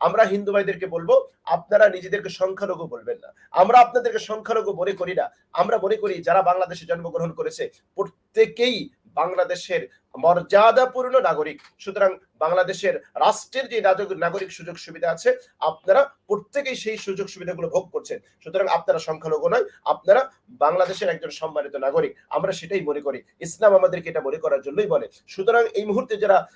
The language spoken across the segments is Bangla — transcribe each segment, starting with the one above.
আমরা হিন্দু ভাইদেরকে বলব, আপনারা নিজেদেরকে সংখ্যালঘু বলবেন না। আমরা আপনাদেরকে সংখ্যালঘু মনে করি না। আমরা মনে করি যারা বাংলাদেশে জন্মগ্রহণ করেছে, প্রত্যেকেই বাংলাদেশের মর্যাদাপূর্ণ নাগরিক। সুতরাং বাংলাদেশের রাষ্ট্রের যে নাগরিক- সুযোগ সুবিধা আছে, আপনারা প্রত্যেকেই সেই সুযোগ সুবিধাগুলো ভোগ করছেন। সুতরাং আপনারা সংখ্যালঘু নয়, আপনারা বাংলাদেশের একজন সম্মানিত নাগরিক। আমরা সেটাই মনে করি। ইসলাম আমাদেরকে এটা মনে করার জন্যই বলে। সুতরাং এই মুহূর্তে যারা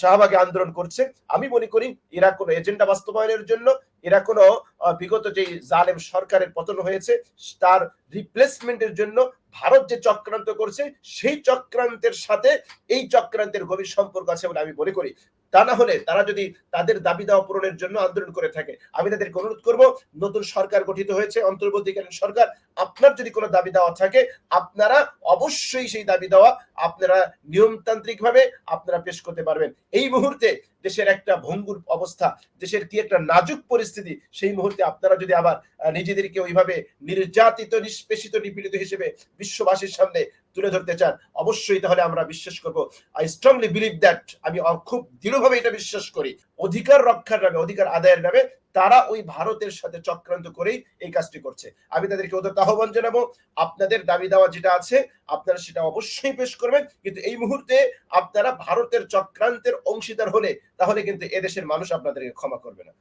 শাহবাগে আন্দোলন করছে, আমি মনে করি এরা কোনো এজেন্ডা বাস্তবায়নের জন্য এরা কোনো বিগত যে জালেম সরকারের পতন হয়েছে, তার রিপ্লেসমেন্টের জন্য ভারত যে চক্রান্ত করছে, সেই চক্রান্তের সাথে এই চক্রান্তের গভীর সম্পর্ক আছে বলে আমি মনে করি। তা না হলে তারা যদি তাদের দাবি দাওয়া পূরণের জন্য আন্দোলন করে থাকে। আমি তাদেরকে অনুরোধ করব, নতুন সরকার গঠিত হয়েছে, অন্তর্বর্তীকালীন সরকার, আপনার যদি কোনো দাবি দেওয়া থাকে, আপনারা অবশ্যই সেই দাবি দেওয়া আপনারা নিয়মতান্ত্রিক ভাবে আপনারা পেশ করতে পারবেন। এই মুহূর্তে দেশের একটা ভঙ্গুর অবস্থা, দেশের কি একটা নাজুক পরিস্থিতি, সেই মুহূর্তে আপনারা যদি আবার নিজেদেরকে ওইভাবে নির্যাতিত, নিষ্পেষিত, নিপীড়িত হিসেবে বিশ্ববাসীর সামনে তুলে ধরতে চান, অবশ্যই তাহলে আমরা বিশ্বাস করব। আই স্ট্রংলি বিলিভ দ্যাট আমি খুব দৃঢ়ভাবে এটা বিশ্বাস করি। অধিকার রক্ষার নামে, অধিকার আদায়ের নামে তারা ওই ভারতের সাথে চক্রান্ত করেই এই কাজটি করছে। আমি তাদেরকে ওদের আহ্বান জানাব, আপনাদের দাবি দেওয়া যেটা আছে, আপনারা সেটা অবশ্যই পেশ করবেন। কিন্তু এই মুহূর্তে আপনারা ভারতের চক্রান্তের অংশীদার হলে তাহলে কিন্তু এদেশের মানুষ আপনাদেরকে ক্ষমা করবে না।